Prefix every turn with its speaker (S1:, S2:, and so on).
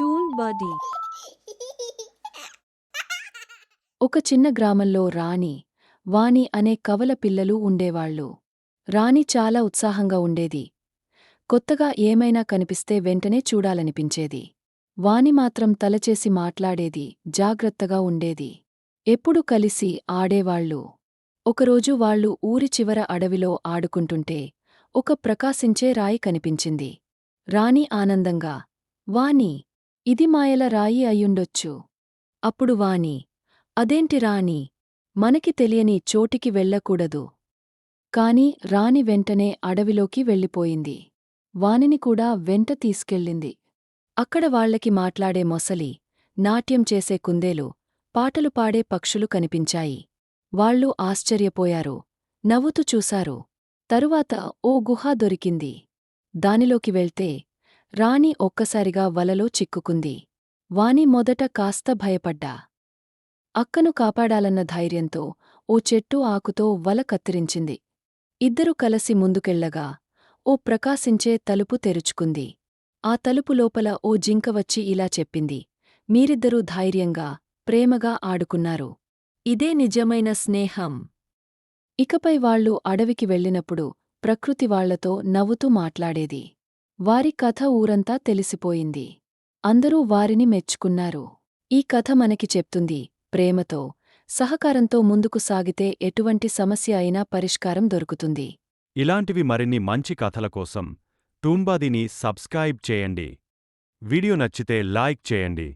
S1: Toon body
S2: ఒక చిన్న గ్రామంలో రాణి వాణి అనే కవల పిల్లలు ఉండేవాళ్ళు. రాణి చాలా ఉత్సాహంగా ఉండేది. కొత్తగా ఏమైనా కనిపిస్తే వెంటనే చూడాలనిపించేది. వాణి మాత్రం తలచేసి మాట్లాడేది జాగ్రత్తగా ఉండేది. ఎప్పుడు కలిసి ఆడేవాళ్ళు. ఒకరోజు వాళ్ళు ఊరి చివర అడవిలో ఆడుకుంటుంటే ఒక ప్రకాశించే రాయి కనిపించింది. రాణి ఆనందంగా వాణి ఇది మాయల రాయి అయ్యుండొచ్చు. అప్పుడు వాణి అదేంటి రాణి? మనకి తెలియని చోటికి వెళ్ళకూడదు కాని రాణి వెంటనే అడవిలోకి వెళ్ళిపోయింది. వానిని కూడా వెంట తీసుకెళ్ళింది. అక్కడ వాళ్ళకి మాట్లాడే మొసలి నాట్యం చేసే కుందేలు పాటలు పాడే పక్షులు కనిపించాయి. వాళ్ళు ఆశ్చర్యపోయారు. నవ్వుతూ చూశారు. తరువాత ఓ గుహ దొరికింది. దానిలోకి వెళ్తే రాణి ఒక్కసారిగా వలలో చిక్కుకుంది. వాని మొదట కాస్త భయపడ్డా. అక్కను కాపాడాలన్న ధైర్యంతో ఓ చెట్టు ఆకుతో వల కత్తిరించింది. ఇద్దరు కలసి ముందుకెళ్ళగా ఓ ప్రకాశించే తలుపు తెరుచుకుంది. ఆ తలుపు లోపల ఓ జింక వచ్చి ఇలా చెప్పింది. మీరిద్దరూ ధైర్యంగా ప్రేమగా ఆడుకున్నారు. ఇదే నిజమైన స్నేహం. ఇకపై వాళ్ళు అడవికి వెళ్ళినప్పుడు ప్రకృతి వాళ్ళతో నవ్వుతూ మాట్లాడేది. వారి కథ ఊరంతా తెలిసిపోయింది. అందరూ వారిని మెచ్చుకున్నారు. ఈ కథ మనకి చెప్తుంది ప్రేమతో సహకారంతో ముందుకు సాగితే ఎటువంటి సమస్య అయినా పరిష్కారం దొరుకుతుంది.
S3: ఇలాంటివి మరిన్ని మంచి కథల కోసం టూంబాదిని సబ్స్క్రైబ్ చేయండి. వీడియో నచ్చితే లైక్ చేయండి.